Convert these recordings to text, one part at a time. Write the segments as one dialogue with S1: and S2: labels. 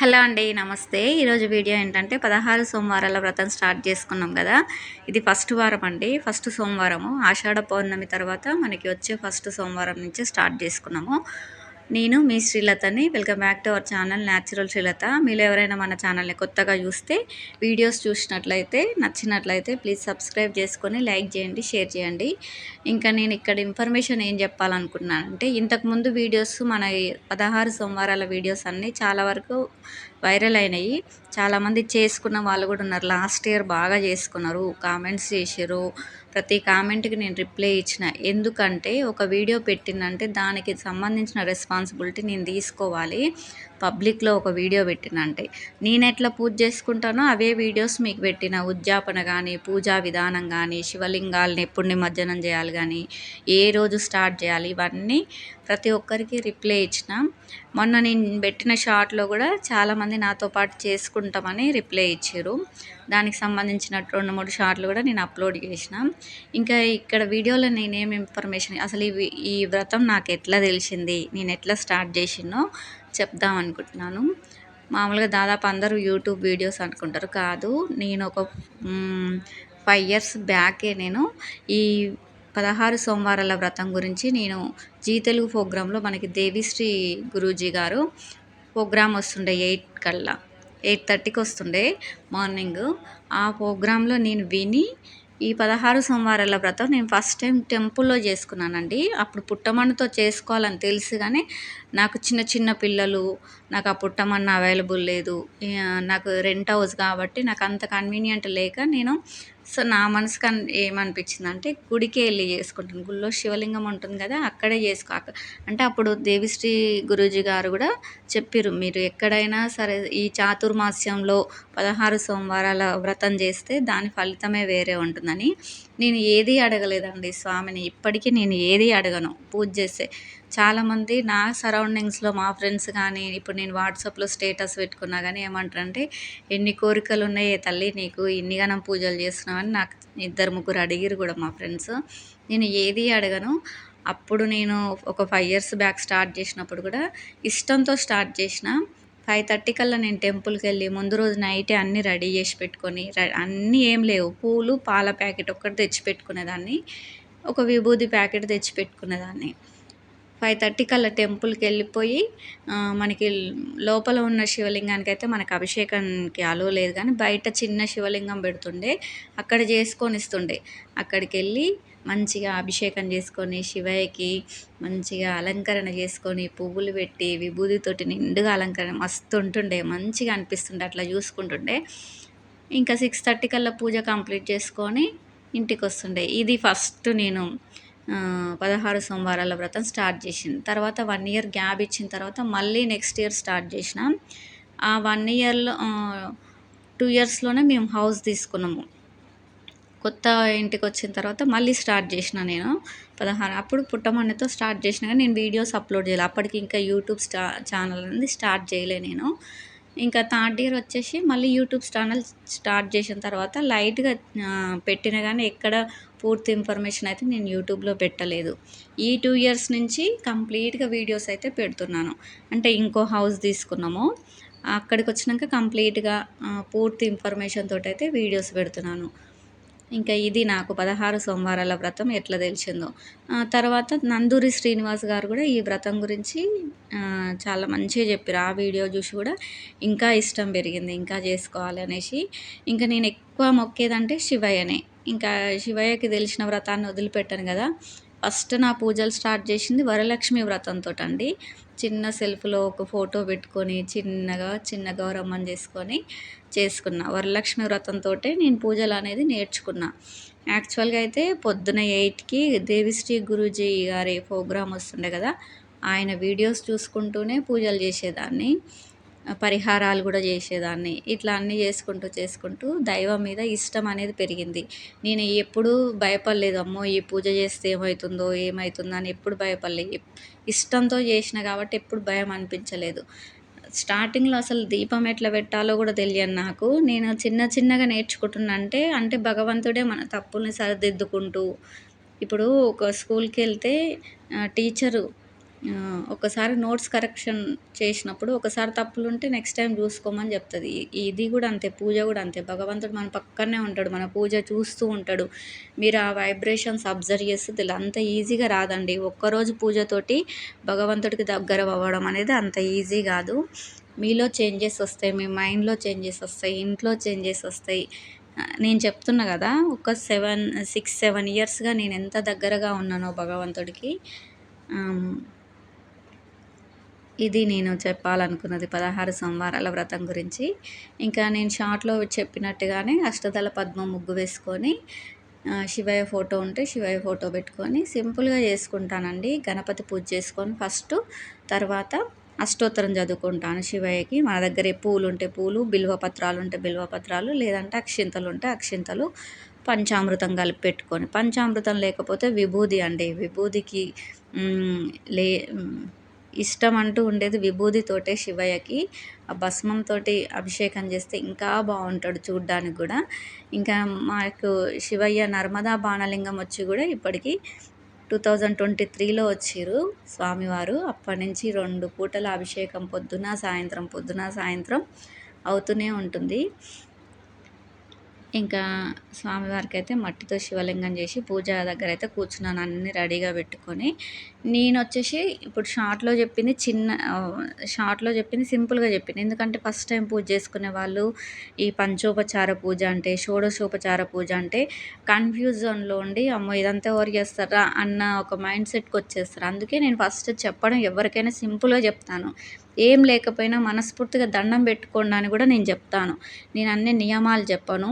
S1: Hello అండి నమస్తే. ఈరోజు వీడియో ఏంటంటే పదహారు సోమవారాల వ్రతం స్టార్ట్ చేసుకున్నాం కదా. ఇది ఫస్ట్ వారం అండి. ఫస్ట్ సోమవారము. ఆషాఢ పౌర్ణమి తర్వాత మనకి వచ్చే ఫస్ట్ సోమవారం నుంచి స్టార్ట్ చేసుకున్నాము. నేను మీ శ్రీలతని. Welcome back to our channel natural Srilatha. మీరు ఎవరైనా మన ఛానల్ని కొత్తగా చూస్తే వీడియోస్ చూసినట్లయితే నచ్చినట్లయితే ప్లీజ్ సబ్స్క్రైబ్ చేసుకొని లైక్ చేయండి షేర్ చేయండి. ఇంకా నేను ఇక్కడ ఇన్ఫర్మేషన్ ఏం చెప్పాలనుకున్నానంటే ఇంతకుముందు వీడియోస్ మన పదహారు సోమవారాల వీడియోస్ అన్నీ చాలా వరకు వైరల్ అయినాయి. చాలామంది చేసుకున్న వాళ్ళు కూడా ఉన్నారు. లాస్ట్ ఇయర్ బాగా చేసుకున్నారు. కామెంట్స్ చేసారు ప్రతి కామెంట్కి నేను రిప్లై ఇచ్చిన. ఎందుకంటే ఒక వీడియో పెట్టిందంటే దానికి సంబంధించిన రెస్పాన్సిబిలిటీ నేను తీసుకోవాలి. పబ్లిక్లో ఒక వీడియో పెట్టిన అంటే నేను ఎట్లా పూజ చేసుకుంటానో అవే వీడియోస్ మీకు పెట్టిన. ఉద్యాపన కానీ పూజా విధానం కానీ శివలింగాలని ఎప్పుడు నిమజ్జనం చేయాలి కానీ ఏ రోజు స్టార్ట్ చేయాలి ఇవన్నీ ప్రతి ఒక్కరికి రిప్లై ఇచ్చిన మొన్న నేను పెట్టిన షార్ట్లో కూడా చాలామంది నాతో పాటు చేసుకుంటామని రిప్లై ఇచ్చారు దానికి సంబంధించిన రెండు మూడు షార్ట్లు కూడా నేను అప్లోడ్ చేసిన. ఇంకా ఇక్కడ వీడియోలో నేనేం ఇన్ఫర్మేషన్ అసలు ఈ ఈ వ్రతం నాకు ఎట్లా తెలిసింది నేను ఎట్లా స్టార్ట్ చేసినో చెప్దాం అనుకుంటున్నాను. మామూలుగా దాదాపు అందరూ యూట్యూబ్ వీడియోస్ అనుకుంటారు. కాదు నేను ఒక ఫైవ్ ఇయర్స్ బ్యాకే నేను ఈ పదహారు సోమవారాల వ్రతం గురించి నేను జీ తెలుగు ప్రోగ్రాంలో మనకి దేవిశ్రీ గురూజీ గారు ప్రోగ్రామ్ వస్తుండే ఎయిట్ కల్లా. ఎయిట్ థర్టీకి వస్తుండే మార్నింగ్. ఆ ప్రోగ్రాంలో నేను విని ఈ పదహారు సోమవారాల వ్రతం నేను ఫస్ట్ టైం టెంపుల్లో చేసుకున్నానండి. అప్పుడు పుట్టమన్నుతో చేసుకోవాలని తెలుసు కానీ నాకు చిన్న చిన్న పిల్లలు నాకు ఆ పుట్టమన్న అవైలబుల్ లేదు. నాకు రెంట్ హౌస్ కాబట్టి నాకు అంత కన్వీనియంట్ లేక నేను సో నా మనసుకు ఏమనిపించింది అంటే గుడికే వెళ్ళి చేసుకుంటాను. గుళ్ళో శివలింగం ఉంటుంది కదా అక్కడే చేసుకో. అంటే అప్పుడు దేవిశ్రీ గురూజీ గారు కూడా చెప్పారు మీరు ఎక్కడైనా సరే ఈ చాతుర్మాస్యంలో పదహారు సోమవారాల వ్రతం చేస్తే దాని ఫలితమే వేరే ఉంటుందని. నేను ఏది అడగలేదండి స్వామిని. ఇప్పటికీ నేను ఏది అడగను. పూజ చేస్తే చాలామంది నా సరౌండింగ్స్లో మా ఫ్రెండ్స్ కానీ ఇప్పుడు నేను వాట్సాప్లో స్టేటస్ పెట్టుకున్నా కానీ ఏమంటారంటే ఎన్ని కోరికలు ఉన్నాయి తల్లి నీకు? ఇన్ని గనం పూజలు చేస్తున్నావని నాకు ఇద్దరు ముగ్గురు అడిగిరు కూడా మా ఫ్రెండ్స్. నేను ఏది అడగను. అప్పుడు నేను ఒక ఫైవ్ ఇయర్స్ బ్యాక్ స్టార్ట్ చేసినప్పుడు కూడా ఇష్టంతో స్టార్ట్ చేసిన. ఫైవ్ థర్టీ కల్లా నేను టెంపుల్కి వెళ్ళి ముందు రోజు నైటే అన్నీ రెడీ చేసి పెట్టుకొని అన్నీ ఏం లేవు. పూలు పాల ప్యాకెట్ ఒక్కటి తెచ్చి పెట్టుకునేదాన్ని. ఒక విభూది ప్యాకెట్ తెచ్చి పెట్టుకునేదాన్ని. ఫైవ్ థర్టీ కల్లా టెంపుల్కి వెళ్ళిపోయి మనకి లోపల ఉన్న శివలింగానికి అయితే మనకు అభిషేకానికి అలో లేదు కానీ బయట చిన్న శివలింగం పెడుతుండే అక్కడ చేసుకొని ఇస్తుండే అక్కడికి వెళ్ళి మంచిగా అభిషేకం చేసుకొని శివయ్యకి మంచిగా అలంకరణ చేసుకొని పువ్వులు పెట్టి విభూతితోటి నిండుగా అలంకరణ మస్తు ఉంటుండే మంచిగా అనిపిస్తుండే అట్లా చూసుకుంటుండే. ఇంకా సిక్స్ థర్టీ కల్లా పూజ కంప్లీట్ చేసుకొని ఇంటికి వస్తుండే ఇది ఫస్ట్ నేను పదహారు సోమవారాల వ్రతం స్టార్ట్ చేసింది. తర్వాత వన్ ఇయర్ గ్యాప్ ఇచ్చిన తర్వాత మళ్ళీ నెక్స్ట్ ఇయర్ స్టార్ట్ చేసిన. ఆ వన్ ఇయర్లో టూ ఇయర్స్లోనే మేము హౌస్ తీసుకున్నాము. కొత్త ఇంటికి వచ్చిన తర్వాత మళ్ళీ స్టార్ట్ చేసిన నేను పదహారు. అప్పుడు పుట్టమన్నతో స్టార్ట్ చేసిన కానీ నేను వీడియోస్ అప్లోడ్ చేయాలి. అప్పటికి ఇంకా యూట్యూబ్ స్టా ఛానల్ అనేది స్టార్ట్ చేయలే నేను. ఇంకా థర్డ్ ఇయర్ వచ్చేసి మళ్ళీ యూట్యూబ్ ఛానల్ స్టార్ట్ చేసిన తర్వాత లైట్గా పెట్టిన కానీ ఎక్కడ పూర్తి ఇన్ఫర్మేషన్ అయితే నేను యూట్యూబ్లో పెట్టలేదు. ఈ టూ ఇయర్స్ నుంచి కంప్లీట్గా వీడియోస్ అయితే పెడుతున్నాను. అంటే ఇంకో హౌస్ తీసుకున్నాము. అక్కడికి వచ్చినాక కంప్లీట్గా పూర్తి ఇన్ఫర్మేషన్ తోటి అయితే వీడియోస్ పెడుతున్నాను. ఇంకా ఇది నాకు పదహారు సోమవారాల వ్రతం ఎట్లా తెలిసిందో. తర్వాత నందూరి శ్రీనివాస్ గారు కూడా ఈ వ్రతం గురించి చాలా మంచిగా చెప్పారు. ఆ వీడియో చూసి కూడా ఇంకా ఇష్టం పెరిగింది. ఇంకా చేసుకోవాలి అనేసి. ఇంకా నేను ఎక్కువ మొక్కేదంటే శివయ్యనే. ఇంకా శివయ్యకి తెలిసిన వ్రతాన్ని వదిలిపెట్టాను కదా. ఫస్ట్ నా పూజలు స్టార్ట్ చేసింది వరలక్ష్మి వ్రతంతో అండి చిన్న సెల్ఫ్లో ఒక ఫోటో పెట్టుకొని చిన్నగా చిన్న గౌరమ్మని చేసుకొని చేసుకున్న. వరలక్ష్మి వ్రతంతో నేను పూజలు అనేది నేర్చుకున్నా. యాక్చువల్గా అయితే పొద్దున ఎయిట్కి దేవిశ్రీ గురూజీ గారి ప్రోగ్రామ్ వస్తుండే కదా ఆయన వీడియోస్ చూసుకుంటూనే పూజలు చేసేదాన్ని. పరిహారాలు కూడా చేసేదాన్ని. ఇట్లా అన్నీ చేసుకుంటూ చేసుకుంటూ దైవం మీద ఇష్టం అనేది పెరిగింది. నేను ఎప్పుడూ భయపడలేదు అమ్మో ఈ పూజ చేస్తే ఏమవుతుందో ఏమవుతుందో అని ఎప్పుడు భయపడలేదు. ఇష్టంతో చేసిన కాబట్టి ఎప్పుడు భయం అనిపించలేదు. స్టార్టింగ్లో అసలు దీపం ఎట్లా పెట్టాలో కూడా తెలియదు నాకు. నేను చిన్న చిన్నగా నేర్చుకుంటున్నా అంటే అంటే భగవంతుడే మన తప్పుల్ని సరిదిద్దుకుంటూ ఇప్పుడు ఒక స్కూల్కి వెళ్తే టీచరు ఒకసారి నోట్స్ కరెక్షన్ చేసినప్పుడు ఒకసారి తప్పులు ఉంటే నెక్స్ట్ టైం చూసుకోమని చెప్తుంది. ఇది కూడా అంతే పూజ కూడా అంతే. భగవంతుడు మన పక్కనే ఉంటాడు మన పూజ చూస్తూ ఉంటాడు. మీరు ఆ వైబ్రేషన్స్ అబ్జర్వ్ చేస్తే ఇలా అంత ఈజీగా రాదండి. ఒక్కరోజు పూజతోటి భగవంతుడికి దగ్గర అవ్వడం అనేది అంత ఈజీ కాదు. మీలో చేంజెస్ వస్తాయి మీ మైండ్లో చేంజెస్ వస్తాయి ఇంట్లో చేంజెస్ వస్తాయి. నేను చెప్తున్నా కదా ఒక సెవెన్ సిక్స్ సెవెన్ ఇయర్స్గా నేను ఎంత దగ్గరగా ఉన్నానో భగవంతుడికి ఇది నేను చెప్పాలనుకున్నది పదహారు సోమవారాల వ్రతం గురించి. ఇంకా నేను షార్ట్లో చెప్పినట్టుగానే అష్టదళ పద్మ ముగ్గు వేసుకొని శివయ్య ఫోటో ఉంటే శివయ్య ఫోటో పెట్టుకొని సింపుల్గా చేసుకుంటానండి. గణపతి పూజ చేసుకొని ఫస్ట్ తర్వాత అష్టోత్తరం చదువుకుంటాను శివయ్యకి. మన దగ్గర పూలు ఉంటే పూలు బిల్వ పత్రాలు ఉంటే బిల్వ పత్రాలు లేదంటే అక్షింతలు ఉంటే అక్షింతలు పంచామృతం కలిపి పెట్టుకొని. పంచామృతం లేకపోతే విభూది అండి. విభూదికి లే ఇష్టం అంటూ ఉండేది విభూదితోటే శివయ్యకి. ఆ భస్మంతోటి అభిషేకం చేస్తే ఇంకా బాగుంటాడు చూడ్డానికి కూడా. ఇంకా మాకు శివయ్య నర్మదా బాణలింగం వచ్చి కూడా ఇప్పటికి టూ థౌజండ్ ట్వంటీ త్రీలో వచ్చిర్రు స్వామివారు. అప్పటి నుంచి రెండు పూటల అభిషేకం పొద్దున సాయంత్రం పొద్దున సాయంత్రం అవుతూనే ఉంటుంది. ఇంకా స్వామివారికి అయితే మట్టితో శివలింగం చేసి పూజ దగ్గర అయితే కూర్చున్నాను అన్ని రెడీగా పెట్టుకొని. నేను వచ్చేసి ఇప్పుడు షార్ట్లో చెప్పింది చిన్న షార్ట్లో చెప్పింది సింపుల్గా చెప్పింది. ఎందుకంటే ఫస్ట్ టైం పూజ చేసుకునే వాళ్ళు ఈ పంచోపచార పూజ అంటే షోడశోపచార పూజ అంటే కన్ఫ్యూజన్లో ఉండి అమ్మో ఇదంతా ఎవరు చేస్తారా అన్న ఒక మైండ్ సెట్కి వచ్చేస్తారు. అందుకే నేను ఫస్ట్ చెప్పడం ఎవరికైనా సింపుల్గా చెప్తాను. ఏం లేకపోయినా మనస్ఫూర్తిగా దండం పెట్టుకోండి అని కూడా నేను చెప్తాను. నేను అన్ని నియమాలు చెప్పను.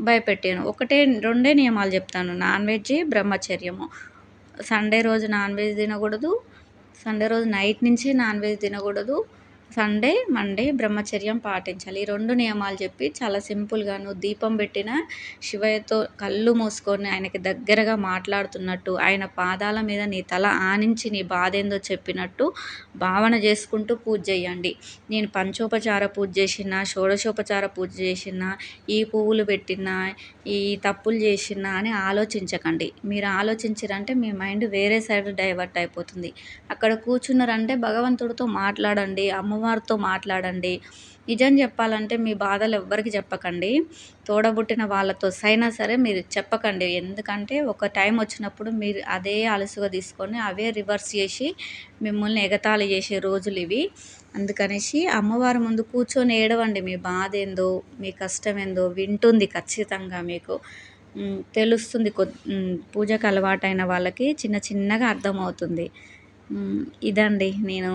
S1: భయపెట్టాను. ఒకటే రెండే నియమాలు చెప్తాను. నాన్ వెజ్ బ్రహ్మచర్యము. సండే రోజు నాన్ వెజ్ తినకూడదు. సండే రోజు నైట్ నుంచి నాన్ వెజ్ తినకూడదు. సండే మండే బ్రహ్మచర్యం పాటించాలి. ఈ రెండు నియమాలు చెప్పి చాలా సింపుల్గా నువ్వు దీపం పెట్టిన శివయ్యతో కళ్ళు మూసుకొని ఆయనకి దగ్గరగా మాట్లాడుతున్నట్టు ఆయన పాదాల మీద నీ తల ఆనించి నీ బాధ ఏందో చెప్పినట్టు భావన చేసుకుంటూ పూజ చేయండి. నేను పంచోపచార పూజ చేసిన షోడశోపచార పూజ చేసిన ఈ పువ్వులు పెట్టినా ఈ తప్పులు చేసినా అని ఆలోచించకండి. మీరు ఆలోచించారంటే మీ మైండ్ వేరే సైడ్ డైవర్ట్ అయిపోతుంది. అక్కడ కూర్చున్నారంటే భగవంతుడితో మాట్లాడండి అమ్మవారితో మాట్లాడండి. నిజం చెప్పాలంటే మీ బాధలు ఎవ్వరికి చెప్పకండి. తోడబుట్టిన వాళ్ళతో అయినా సరే మీరు చెప్పకండి. ఎందుకంటే ఒక టైం వచ్చినప్పుడు మీరు అదే అలసుగా తీసుకొని అవే రివర్స్ చేసి మిమ్మల్ని ఎగతాళి చేసే రోజులు ఇవి. అందుకనేసి అమ్మవారి ముందు కూర్చొని ఏడవండి. మీ బాధ ఏందో మీ కష్టం ఏందో వింటుంది ఖచ్చితంగా మీకు. తెలుస్తుంది కొ పూజకు అలవాటైన వాళ్ళకి చిన్న చిన్నగా అర్థమవుతుంది. ఇదండి నేను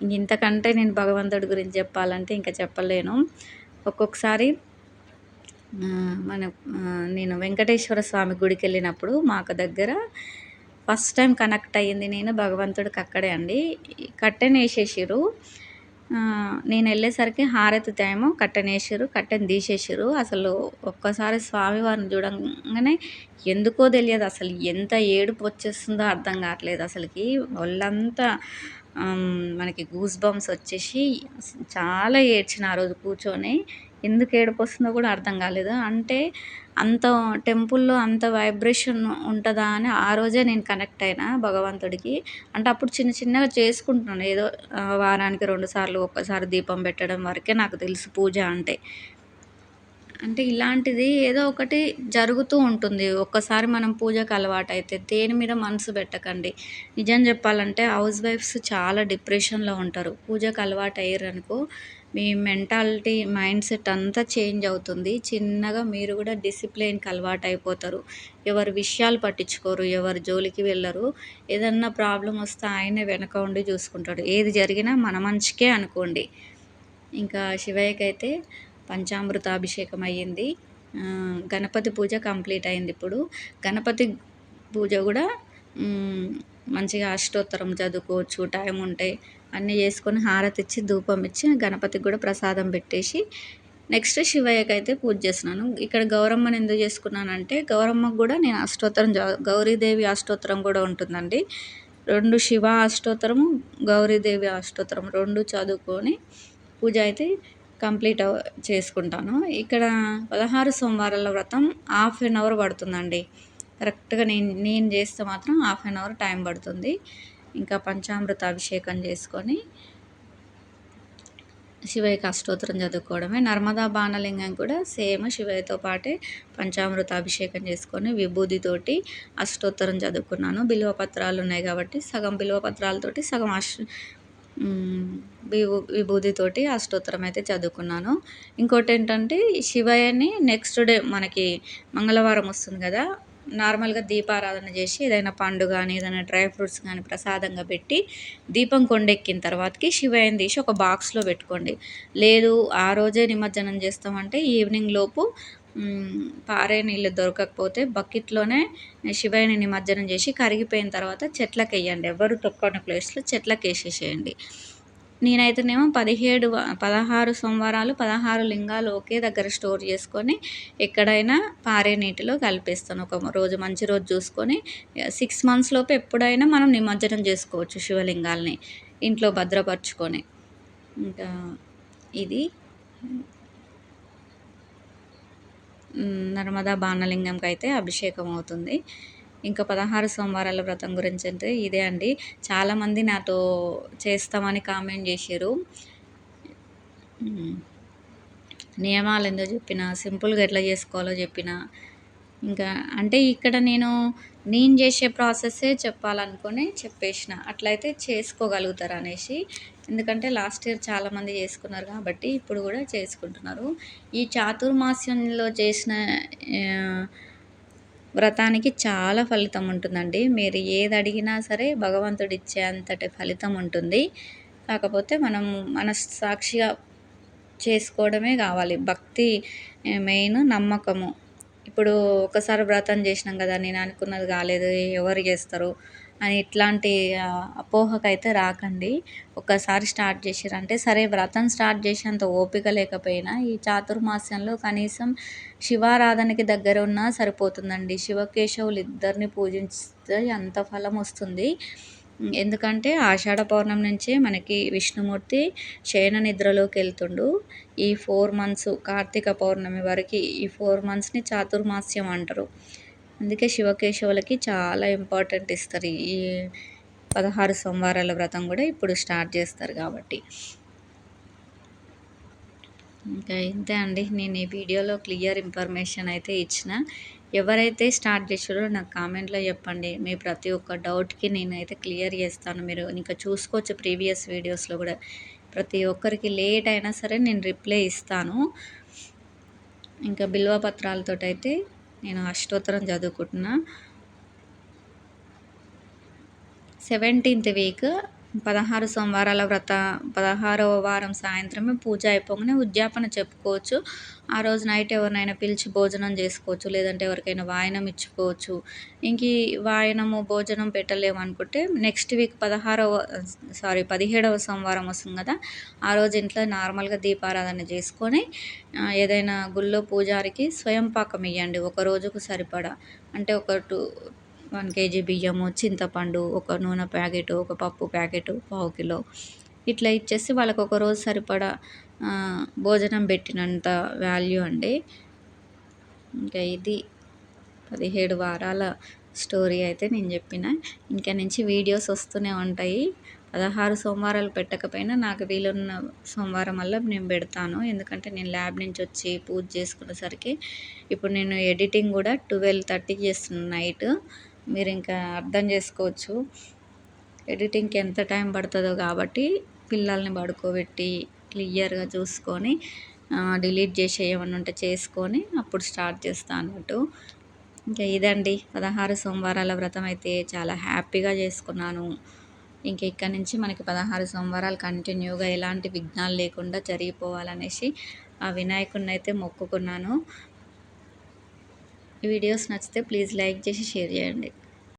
S1: ఇంతకంటే నేను భగవంతుడి గురించి చెప్పాలంటే ఇంకా చెప్పలేను. ఒక్కొక్కసారి మన నేను వెంకటేశ్వర స్వామి గుడికి వెళ్ళినప్పుడు మాకు దగ్గర ఫస్ట్ టైం కనెక్ట్ అయ్యింది నేను భగవంతుడికి అక్కడే అండి. కట్టెను వేసేసారు నేను వెళ్ళేసరికి హారతి టైము కట్టెని వేసారు కట్టెని తీసేసారు అసలు ఒక్కసారి స్వామివారిని చూడంగానే ఎందుకో తెలియదు అసలు ఎంత ఏడుపు వచ్చేస్తుందో అర్థం కావట్లేదు అసలుకి. ఒళ్ళంతా మనకి గూస్ బంప్స్ వచ్చేసి చాలా ఏడ్చిన ఆ రోజు కూర్చొని ఎందుకు ఏడుపు వస్తుందో కూడా అర్థం కాలేదు. అంటే అంత టెంపుల్లో అంత వైబ్రేషన్ ఉంటుందా అని ఆ రోజే నేను కనెక్ట్ అయినా భగవంతుడికి. అంటే అప్పుడు చిన్న చిన్నగా చేసుకుంటున్నాను. ఏదో వారానికి రెండు సార్లు ఒక్కసారి దీపం పెట్టడం వరకే నాకు తెలుసు పూజ అంటే. అంటే ఇలాంటిది ఏదో ఒకటి జరుగుతూ ఉంటుంది. ఒక్కసారి మనం పూజకు అలవాటు అయితే దేని మీద మనసు పెట్టకండి. నిజం చెప్పాలంటే హౌస్ వైఫ్స్ చాలా డిప్రెషన్లో ఉంటారు. పూజకు అలవాటు అయ్యారనుకో మీ మెంటాలిటీ మైండ్ సెట్ అంతా చేంజ్ అవుతుంది. చిన్నగా మీరు కూడా డిసిప్లిన్కి అలవాటు అయిపోతారు ఎవరి విషయాలు పట్టించుకోరు ఎవరి జోలికి వెళ్ళరు. ఏదన్నా ప్రాబ్లం వస్తే ఆయనే వెనక ఉండి చూసుకుంటాడు. ఏది జరిగినా మన మంచికే అనుకోండి. ఇంకా శివయ్యకైతే పంచామృతాభిషేకం పంచామృత అభిషేకం అయ్యింది గణపతి పూజ కంప్లీట్ అయింది ఇప్పుడు. గణపతి పూజ కూడా మంచిగా అష్టోత్తరం చదువుకోవచ్చు టైం ఉంటే అన్నీ చేసుకొని హారతి ఇచ్చి ధూపం ఇచ్చి గణపతికి కూడా ప్రసాదం పెట్టేసి నెక్స్ట్ శివయ్యకి అయితే పూజ చేస్తున్నాను. ఇక్కడ గౌరమ్మని ఎందుకు చేసుకున్నానంటే గౌరమ్మకు కూడా నేను అష్టోత్తరం గౌరీదేవి అష్టోత్తరం కూడా ఉంటుందండి. రెండు శివ అష్టోత్తరము గౌరీదేవి అష్టోత్తరం రెండు చదువుకొని పూజ అయితే కంప్లీట్ చేసుకుంటాను. ఇక్కడ పదహారు సోమవారాల వ్రతం హాఫ్ అన్ అవర్ పడుతుందండి. కరెక్ట్గా నేను నేను చేస్తే మాత్రం హాఫ్ అన్ అవర్ టైం పడుతుంది. ఇంకా పంచామృత అభిషేకం చేసుకొని శివయ్యకి అష్టోత్తరం చదువుకోవడమే. నర్మదా బాణలింగం కూడా సేమ్ శివయ్యతో పాటే పంచామృత అభిషేకం చేసుకొని విభూతితోటి అష్టోత్తరం చదువుకున్నాను. బిలువ పత్రాలు ఉన్నాయి కాబట్టి సగం బిలువ పత్రాలతోటి సగం అష్ విభూ విభూతితోటి అష్టోత్తరం అయితే చదువుకున్నాను. ఇంకోటి ఏంటంటే శివయ్యని నెక్స్ట్ డే మనకి మంగళవారం వస్తుంది కదా నార్మల్గా దీపారాధన చేసి ఏదైనా పండు కానీ ఏదైనా డ్రై ఫ్రూట్స్ కానీ ప్రసాదంగా పెట్టి దీపం కొండెక్కిన తర్వాతకి శివయ్యని తీసి ఒక బాక్స్లో పెట్టుకోండి. లేదు ఆ రోజే నిమజ్జనం చేస్తామంటే ఈవినింగ్ లోపు పారే నీళ్ళు దొరకకపోతే బకెట్లోనే శివయ్యని నిమజ్జనం చేసి కరిగిపోయిన తర్వాత చెట్లకు వేయండి ఎవరు తొక్కని ప్లేస్లో చెట్లకు వేసేసేయండి నేనైతేనేమో పదిహేడు పదహారు సోమవారాలు పదహారు లింగాలు ఒకే దగ్గర స్టోర్ చేసుకొని ఎక్కడైనా పారే నీటిలో కలిపేస్తాను. ఒక రోజు మంచి రోజు చూసుకొని సిక్స్ మంత్స్ లోపు ఎప్పుడైనా మనం నిమజ్జనం చేసుకోవచ్చు శివలింగాల్ని ఇంట్లో భద్రపరచుకొని. ఇంకా ఇది. నర్మదా బాణలింగంకి అయితే అభిషేకం అవుతుంది ఇంకా పదహారు సోమవారాల వ్రతం గురించి అంటే ఇదే అండి. చాలామంది నాతో చేస్తామని కామెంట్ చేశారు. నియమాలు ఎందుకు చెప్పిన సింపుల్గా ఎట్లా చేసుకోవాలో చెప్పిన ఇంకా అంటే ఇక్కడ నేను నేను చేసే ప్రాసెస్సే చెప్పాలనుకుని చెప్పేసిన. అట్లయితే చేసుకోగలుగుతారు అనేసి ఎందుకంటే లాస్ట్ ఇయర్ చాలామంది చేసుకున్నారు కాబట్టి ఇప్పుడు కూడా చేసుకుంటున్నారు. ఈ చాతుర్మాస్యంలో చేసిన వ్రతానికి చాలా ఫలితం ఉంటుందండి. మీరు ఏది అడిగినా సరే భగవంతుడు ఇచ్చే అంతటి ఫలితం ఉంటుంది. కాకపోతే మనం మనస్సాక్షిగా చేసుకోవడమే కావాలి. భక్తి మెయిన్ నమ్మకము. ఇప్పుడు ఒకసారి వ్రతం చేసినాం కదా నేను అనుకున్నది కాలేదు ఎవరు చేస్తారు అని ఇట్లాంటి అపోహకైతే రాకండి. ఒక్కసారి స్టార్ట్ చేసిరంటే సరే వ్రతం స్టార్ట్ చేసేంత ఓపిక లేకపోయినా ఈ చాతుర్మాస్యంలో కనీసం శివారాధనకి దగ్గర ఉన్నా సరిపోతుందండి. శివకేశవులు ఇద్దరిని పూజిస్తే అంత ఫలం వస్తుంది. ఎందుకంటే ఆషాఢ పౌర్ణమి నుంచే మనకి విష్ణుమూర్తి శయన నిద్రలోకి వెళ్తుండు. ఈ ఫోర్ మంత్స్ కార్తీక పౌర్ణమి వరకు ఈ ఫోర్ మంత్స్ని చాతుర్మాస్యం అంటారు. అందుకే శివకేశవులకి చాలా ఇంపార్టెంట్ ఇస్తారు. ఈ పదహారు సోమవారాల వ్రతం కూడా ఇప్పుడు స్టార్ట్ చేస్తారు కాబట్టి. ఇంకా ఇంతే అండి. నేను ఈ వీడియోలో క్లియర్ ఇన్ఫర్మేషన్ అయితే ఇచ్చిన. ఎవరైతే స్టార్ట్ చేసారో నాకు కామెంట్లో చెప్పండి. మీ ప్రతి ఒక్క డౌట్కి నేనైతే క్లియర్ చేస్తాను. మీరు ఇంకా చూసుకోవచ్చు ప్రీవియస్ వీడియోస్లో కూడా. ప్రతి ఒక్కరికి లేట్ అయినా సరే నేను రిప్లై ఇస్తాను. ఇంకా బిల్వ పత్రాలతో అయితే నేను అష్టోత్తరం చదువుకుంటున్నా. సెవెంటీన్త్ వీక్ పదహారు సోమవారాల వ్రత పదహారవ వారం సాయంత్రమే పూజ అయిపోగానే ఉద్యాపన చెప్పుకోవచ్చు. ఆ రోజు నైట్ ఎవరినైనా పిలిచి భోజనం చేసుకోవచ్చు లేదంటే ఎవరికైనా వాయనం ఇచ్చుకోవచ్చు. ఇంక వాయనము భోజనం పెట్టలేము అనుకుంటే నెక్స్ట్ వీక్ పదహారవ సారీ పదిహేడవ సోమవారం వస్తుంది కదా ఆ రోజు ఇంట్లో నార్మల్గా దీపారాధన చేసుకొని ఏదైనా గుళ్ళో పూజారికి స్వయం పాకం ఇవ్వండి ఒక రోజుకు సరిపడా. అంటే ఒక టూ వన్ కేజీ బియ్యము చింతపండు ఒక నూనె ప్యాకెట్ ఒక పప్పు ప్యాకెట్ పావు కిలో. ఇట్లా ఇచ్చేసి వాళ్ళకి ఒక రోజు సరిపడా భోజనం పెట్టినంత వాల్యూ అండి. ఇంకా ఇది పదిహేడు వారాల స్టోరీ అయితే నేను చెప్పిన. ఇంకా నుంచి వీడియోస్ వస్తూనే ఉంటాయి. పదహారు సోమవారాలు పెట్టకపోయినా నాకు వీలున్న సోమవారం వల్ల నేను పెడతాను. ఎందుకంటే నేను ల్యాబ్ నుంచి వచ్చి పూజ చేసుకునేసరికి ఇప్పుడు నేను ఎడిటింగ్ కూడా ట్వెల్వ్ థర్టీకి చేస్తున్నాను నైట్. మీరు ఇంకా అర్థం చేసుకోవచ్చు. ఎడిటింగ్కి ఎంత టైం పడుతుందో కాబట్టి పిల్లల్ని పడుకోబెట్టి క్లియర్గా చూసుకొని డిలీట్ చేసి ఏమన్నా ఉంటే చేసుకొని అప్పుడు స్టార్ట్ చేస్తాను అన్నట్టు. ఇంకా ఇదండి. పదహారు సోమవారాల వ్రతం అయితే చాలా హ్యాపీగా చేసుకున్నాను. ఇంక ఇక్కడ నుంచి మనకి పదహారు సోమవారాలు కంటిన్యూగా ఎలాంటి విఘ్నాలు లేకుండా జరిగిపోవాలనేసి ఆ వినాయకుడిని అయితే మొక్కుకున్నాను. వీడియోస్ నచ్చితే ప్లీజ్ లైక్ చేసి షేర్ చేయండి.